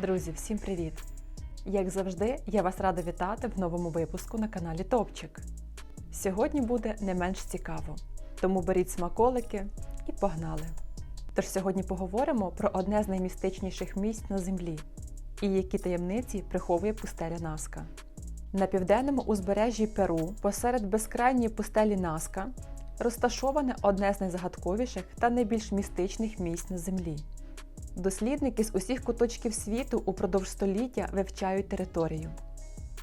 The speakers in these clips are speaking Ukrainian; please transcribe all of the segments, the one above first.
Друзі, всім привіт! Як завжди, я вас рада вітати в новому випуску на каналі Топчик. Сьогодні буде не менш цікаво, тому беріть смаколики і погнали! Тож сьогодні поговоримо про одне з наймістичніших місць на землі і які таємниці приховує пустеля Наска. На південному узбережжі Перу, посеред безкрайньої пустелі Наска, розташоване одне з найзагадковіших та найбільш містичних місць на землі. Дослідники з усіх куточків світу упродовж століття вивчають територію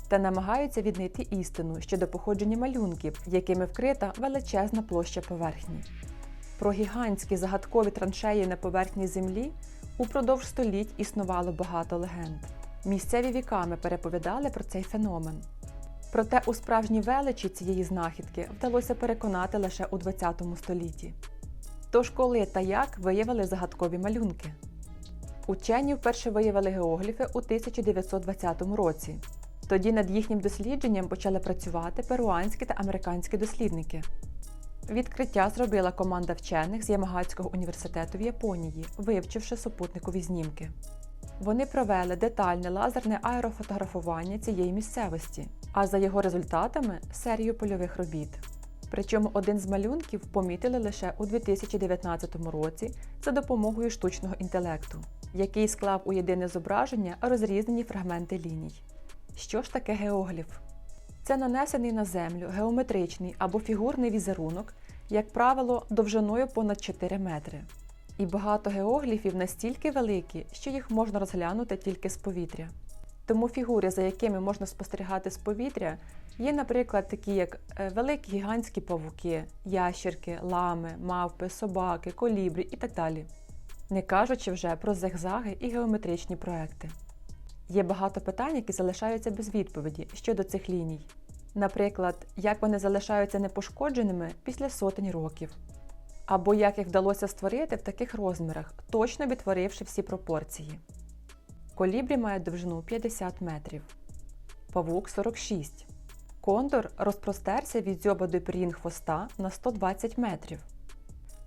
та намагаються віднайти істину щодо походження малюнків, якими вкрита величезна площа поверхні. Про гігантські загадкові траншеї на поверхні землі упродовж століть існувало багато легенд. Місцеві віками переповідали про цей феномен. Проте у справжній величі цієї знахідки вдалося переконати лише у ХХ столітті. Тож коли та як виявили загадкові малюнки? Учені вперше виявили геогліфи у 1920 році. Тоді над їхнім дослідженням почали працювати перуанські та американські дослідники. Відкриття зробила команда вчених з Ямагатського університету в Японії, вивчивши супутникові знімки. Вони провели детальне лазерне аерофотографування цієї місцевості, а за його результатами серію польових робіт. Причому один з малюнків помітили лише у 2019 році за допомогою штучного інтелекту, який склав у єдине зображення розрізнені фрагменти ліній. Що ж таке геогліф? Це нанесений на землю геометричний або фігурний візерунок, як правило, довжиною понад 4 метри. І багато геогліфів настільки великі, що їх можна розглянути тільки з повітря. Тому фігури, за якими можна спостерігати з повітря, є, наприклад, такі як е, великі гігантські павуки, ящерки, лами, мавпи, собаки, колібрі і так далі. Не кажучи вже про зигзаги і геометричні проекти. Є багато питань, які залишаються без відповіді щодо цих ліній. Наприклад, як вони залишаються непошкодженими після сотень років, або як їх вдалося створити в таких розмірах, точно відтворивши всі пропорції. Колібрі має довжину 50 метрів, павук 46. Кондор розпростерся від дзьоба до пір'їн хвоста на 120 метрів.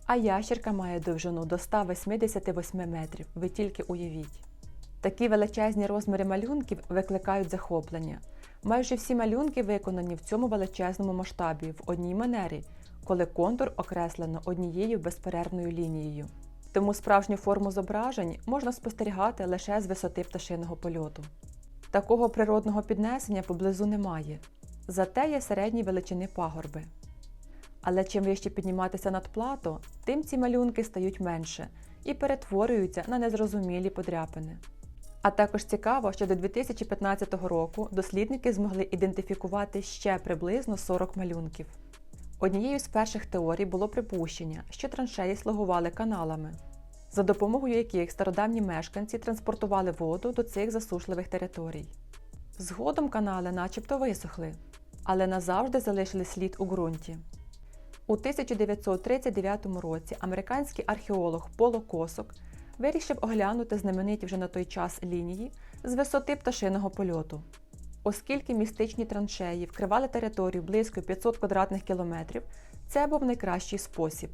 А ящерка має довжину до 188 метрів. Ви тільки уявіть. Такі величезні розміри малюнків викликають захоплення. Майже всі малюнки виконані в цьому величезному масштабі в одній манері, коли контур окреслено однією безперервною лінією. Тому справжню форму зображень можна спостерігати лише з висоти пташиного польоту. Такого природного піднесення поблизу немає, зате є середні величини пагорби. Але чим вище підніматися над плато, тим ці малюнки стають менше і перетворюються на незрозумілі подряпини. А також цікаво, що до 2015 року дослідники змогли ідентифікувати ще приблизно 40 малюнків. Однією з перших теорій було припущення, що траншеї слугували каналами, за допомогою яких стародавні мешканці транспортували воду до цих засушливих територій. Згодом канали начебто висохли, але назавжди залишили слід у ґрунті. У 1939 році американський археолог Поло Косок вирішив оглянути знамениті вже на той час лінії з висоти пташиного польоту. Оскільки містичні траншеї вкривали територію близько 500 квадратних кілометрів, це був найкращий спосіб.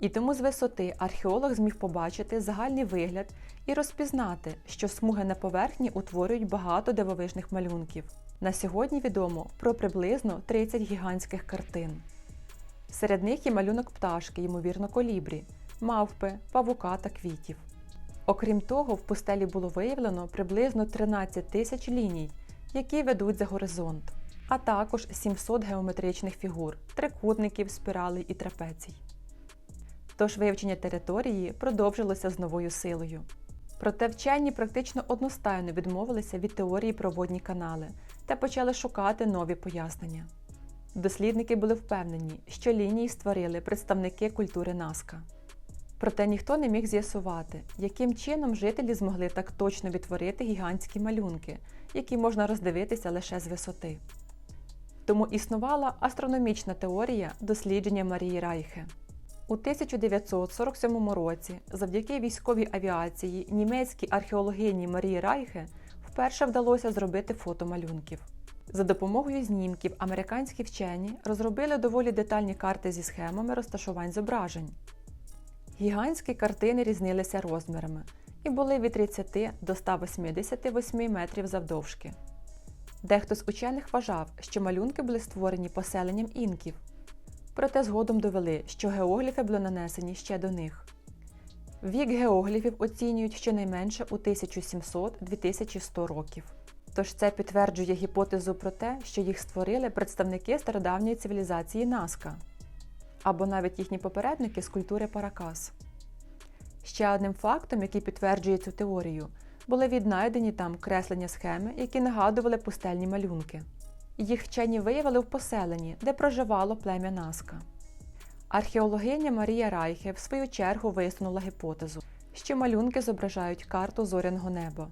І тому з висоти археолог зміг побачити загальний вигляд і розпізнати, що смуги на поверхні утворюють багато дивовижних малюнків. На сьогодні відомо про приблизно 30 гігантських картин. Серед них є малюнок пташки, ймовірно, колібрі, мавпи, павука та квітів. Окрім того, в пустелі було виявлено приблизно 13 тисяч ліній, які ведуть за горизонт, а також 700 геометричних фігур, трикутників, спіралей і трапецій. Тож вивчення території продовжилося з новою силою. Проте вчені практично одностайно відмовилися від теорії про водні канали та почали шукати нові пояснення. Дослідники були впевнені, що лінії створили представники культури Наска. Проте ніхто не міг з'ясувати, яким чином жителі змогли так точно відтворити гігантські малюнки, які можна роздивитися лише з висоти. Тому існувала астрономічна теорія дослідження Марії Райхе. У 1947 році, завдяки військовій авіації німецькій археологині Марії Райхе вперше вдалося зробити фото малюнків. За допомогою знімків американські вчені розробили доволі детальні карти зі схемами розташувань зображень. Гігантські картини різнилися розмірами і були від 30 до 188 метрів завдовжки. Дехто з учених вважав, що малюнки були створені поселенням інків, проте згодом довели, що геогліфи були нанесені ще до них. Вік геогліфів оцінюють щонайменше у 1700-2100 років. Тож це підтверджує гіпотезу про те, що їх створили представники стародавньої цивілізації Наска або навіть їхні попередники з культури Паракас. Ще одним фактом, який підтверджує цю теорію, були віднайдені там креслення схеми, які нагадували пустельні малюнки. Їх вчені виявили в поселенні, де проживало плем'я Наска. Археологиня Марія Райхе в свою чергу висунула гіпотезу, що малюнки зображають карту зоряного неба.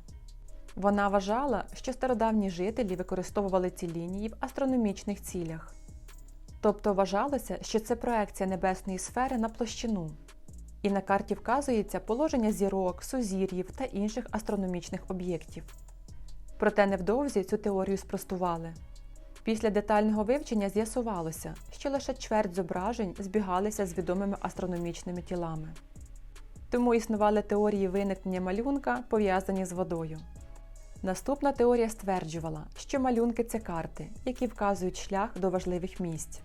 Вона вважала, що стародавні жителі використовували ці лінії в астрономічних цілях. Тобто вважалося, що це проекція небесної сфери на площину, і на карті вказується положення зірок, сузір'їв та інших астрономічних об'єктів. Проте невдовзі цю теорію спростували. Після детального вивчення з'ясувалося, що лише чверть зображень збігалися з відомими астрономічними тілами. Тому існували теорії виникнення малюнка, пов'язані з водою. Наступна теорія стверджувала, що малюнки це карти, які вказують шлях до важливих місць,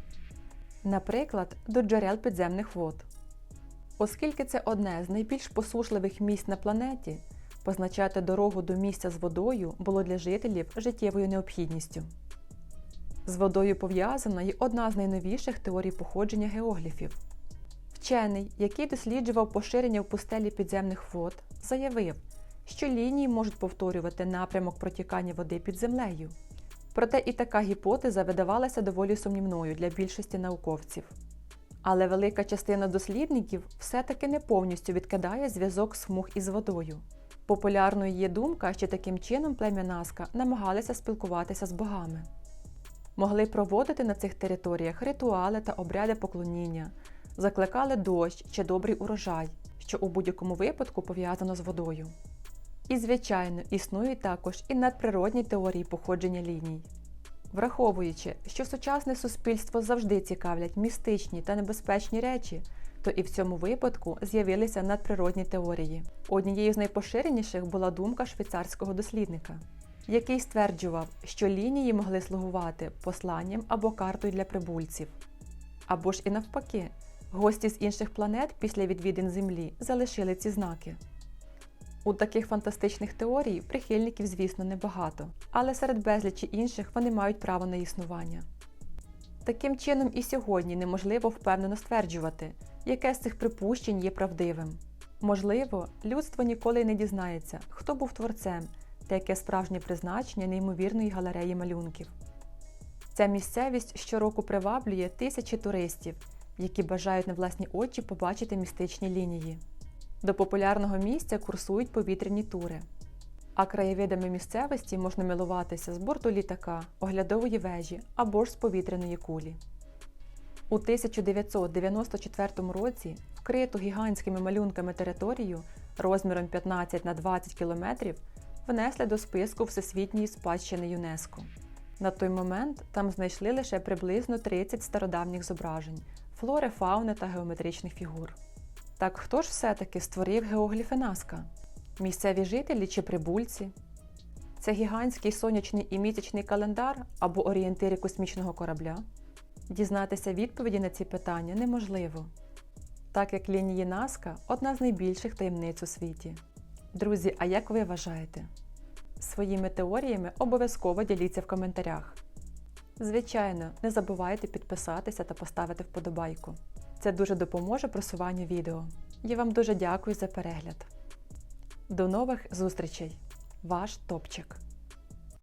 наприклад, до джерел підземних вод. Оскільки це одне з найбільш посушливих місць на планеті, позначати дорогу до місця з водою було для жителів життєвою необхідністю. З водою пов'язана й одна з найновіших теорій походження геогліфів. Вчений, який досліджував поширення в пустелі підземних вод, заявив, що лінії можуть повторювати напрямок протікання води під землею. Проте і така гіпотеза видавалася доволі сумнівною для більшості науковців. Але велика частина дослідників все-таки не повністю відкидає зв'язок смуг із водою. Популярною є думка, що таким чином плем'я Наска намагалися спілкуватися з богами. Могли проводити на цих територіях ритуали та обряди поклоніння, закликали дощ чи добрий урожай, що у будь-якому випадку пов'язано з водою. І, звичайно, існують також і надприродні теорії походження ліній. Враховуючи, що сучасне суспільство завжди цікавлять містичні та небезпечні речі, то і в цьому випадку з'явилися надприродні теорії. Однією з найпоширеніших була думка швейцарського дослідника, який стверджував, що лінії могли слугувати посланням або картою для прибульців. Або ж і навпаки, гості з інших планет після відвідин Землі залишили ці знаки. У таких фантастичних теорій прихильників, звісно, небагато, але серед безлічі інших вони мають право на існування. Таким чином, і сьогодні неможливо впевнено стверджувати, яке з цих припущень є правдивим. Можливо, людство ніколи не дізнається, хто був творцем та яке справжнє призначення неймовірної галереї малюнків. Ця місцевість щороку приваблює тисячі туристів, які бажають на власні очі побачити містичні лінії. До популярного місця курсують повітряні тури. А краєвидами місцевості можна милуватися з борту літака, оглядової вежі або ж з повітряної кулі. У 1994 році вкриту гігантськими малюнками територію розміром 15 на 20 км внесли до списку Всесвітньої спадщини ЮНЕСКО. На той момент там знайшли лише приблизно 30 стародавніх зображень, флори, фауни та геометричних фігур. Так хто ж все-таки створив геогліфи Наска? Місцеві жителі чи прибульці? Це гігантський сонячний і місячний календар або орієнтири космічного корабля? Дізнатися відповіді на ці питання неможливо, так як лінії Наска одна з найбільших таємниць у світі. Друзі, а як ви вважаєте? Своїми теоріями обов'язково діліться в коментарях. Звичайно, не забувайте підписатися та поставити вподобайку. Це дуже допоможе просуванню відео. Я вам дуже дякую за перегляд. До нових зустрічей! Ваш топчик!